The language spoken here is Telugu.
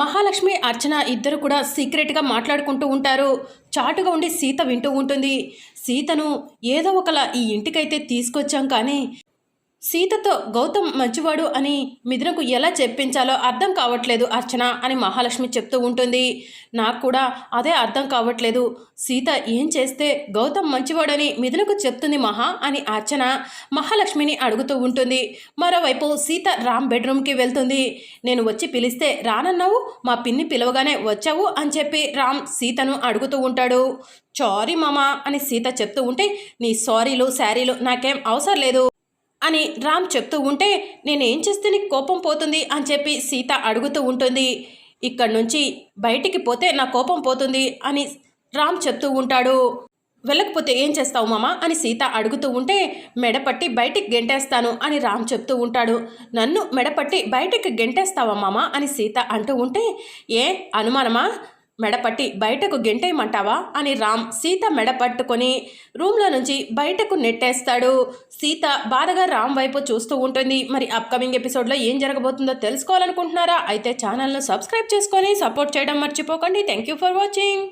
మహాలక్ష్మి అర్చన ఇద్దరు కూడా సీక్రెట్గా మాట్లాడుకుంటూ ఉంటారు. చాటుగా ఉండి సీత వింటూ ఉంటుంది. సీతను ఏదో ఒకలా ఈ ఇంటికైతే తీసుకొచ్చాం కానీ సీతతో గౌతమ్ మంచివాడు అని మిథునకు ఎలా చెప్పించాలో అర్థం కావట్లేదు అర్చన అని మహాలక్ష్మి చెప్తూ ఉంటుంది. నాకు కూడా అదే అర్థం కావట్లేదు. సీత ఏం చేస్తే గౌతమ్ మంచివాడని మిథునకు చెప్తుంది మహా అని అర్చన మహాలక్ష్మిని అడుగుతూ ఉంటుంది. మరోవైపు సీత రామ్ బెడ్రూమ్కి వెళ్తుంది. నేను వచ్చి పిలిస్తే రానన్నావు? మా పిన్ని పిలవగానే వచ్చావు? అని చెప్పి రామ్ సీతను అడుగుతూ ఉంటాడు. సారీ మామా అని సీత చెప్తూ ఉంటే నీ సారీలు శారీలు నాకేం అవసరం లేదు. అని రామ్ చెప్తూ ఉంటే నేనేం చేస్తే నీకు కోపం పోతుంది? అని చెప్పి సీత అడుగుతూ ఉంటుంది. ఇక్కడి నుంచి బయటికి పోతే నా కోపం పోతుంది అని రామ్ చెప్తూ ఉంటాడు. వెళ్ళకపోతే ఏం చేస్తావు మామా? అని సీత అడుగుతూ ఉంటే మెడపట్టి బయటికి గెంటేస్తాను అని రామ్ చెప్తూ ఉంటాడు. నన్ను మెడపట్టి బయటికి గెంటేస్తావా మామా? అని సీత అంటూ ఉంటే ఏ అనుమానమా? మెడపట్టి బయటకు గెంటేయమంటావా? అని రామ్ సీత మెడ పట్టుకొని రూమ్లో నుంచి బయటకు నెట్టేస్తాడు. సీత బాధగా రామ్ వైపు చూస్తూ ఉంటుంది. మరి అప్కమింగ్ ఎపిసోడ్లో ఏం జరగబోతుందో తెలుసుకోవాలనుకుంటున్నారా? అయితే ఛానల్ను సబ్స్క్రైబ్ చేసుకొని సపోర్ట్ చేయడం మర్చిపోకండి. Thank you for watching